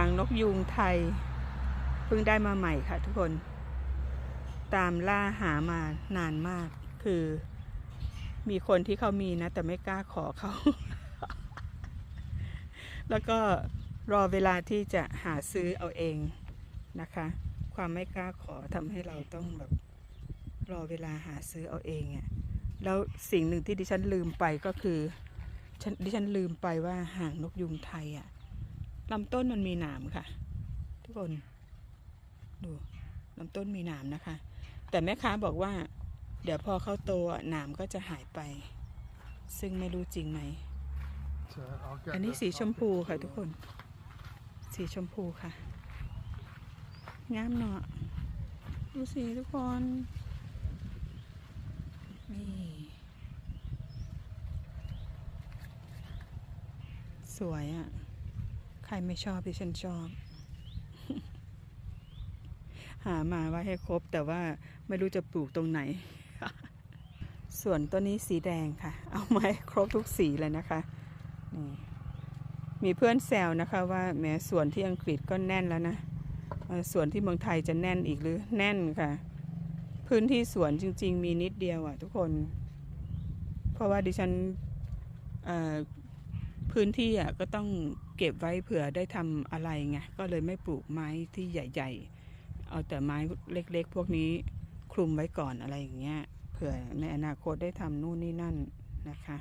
างนกยูงไทย เพิ่งได้มาใหม่ค่ะทุกคน ตามล่าหามานานมากคือ มีคนที่เขามีนะ แต่ไม่กล้าขอเขา แล้วก็รอเวลาที่จะหาซื้อเอาเองนะคะ ความไม่กล้าขอทำให้เราต้องแบบ รอเวลาหาซื้อเอาเองอะ่ะแล้วสิ่งหนึ่งที่ดิฉันลืมไปก็คือดิฉันลืมไปว่าหางนกยุงไทยอะ่ะ ลำต้นมันมีหนามค่ะ ทุกคน ดูลำต้นมีหนามนะคะ แต่แม่ค้าบอกว่า เดี๋ยวพอเขาโตหนามก็จะหายไป ซึ่งไม่รู้จริงไหม อันนี้สีชมพูค่ะทุกคน สีชมพูค่ะ งามเนาะดูสิทุกคนนี่สวยอะ่ะ ใครไม่ชอบดิฉันชอบ หามาไว้ให้ครบ แต่ว่าไม่รู้จะปลูกตรงไหน ส่วนต้นนี้สีแดงค่ะ เอามาให้ครบทุกสีเลยนะคะนี่มีเพื่อนแซวนะคะว่าแม้ส่วนที่อังกฤษก็แน่นแล้วนะเอ่วนที่เมืองไทยจะแน่นอีกหรือแน่นค่ะ พื้นที่สวนจริง ๆ มีนิดเดียวอะทุกคน เพราะว่าดิฉันพื้นที่อะก็ต้อง เก็บไว้เผื่อได้ทำอะไรไงก็เลยไม่ปลูกไม้ที่ใหญ่ ๆ เอาแต่ไม้เล็กๆ พวกนี้คลุมไว้ก่อนอะไรอย่างเงี้ยเผื่อในอนาคตได้ทำนู่นนี่นั่นนะคะ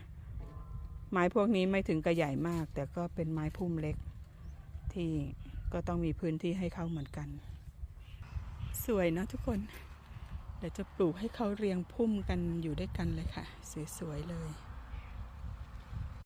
ไม้พวกนี้ไม่ถึงกระใหญ่มาก แต่ก็เป็นไม้พุ่มเล็ก ที่ก็ต้องมีพื้นที่ให้เขาเหมือนกัน สวยเนะทุกคนเดี๋ยวจะปลูกให้เขาเรียงพุ่มกันอยู่ด้วยกันเลยค่ะ สวยๆเลย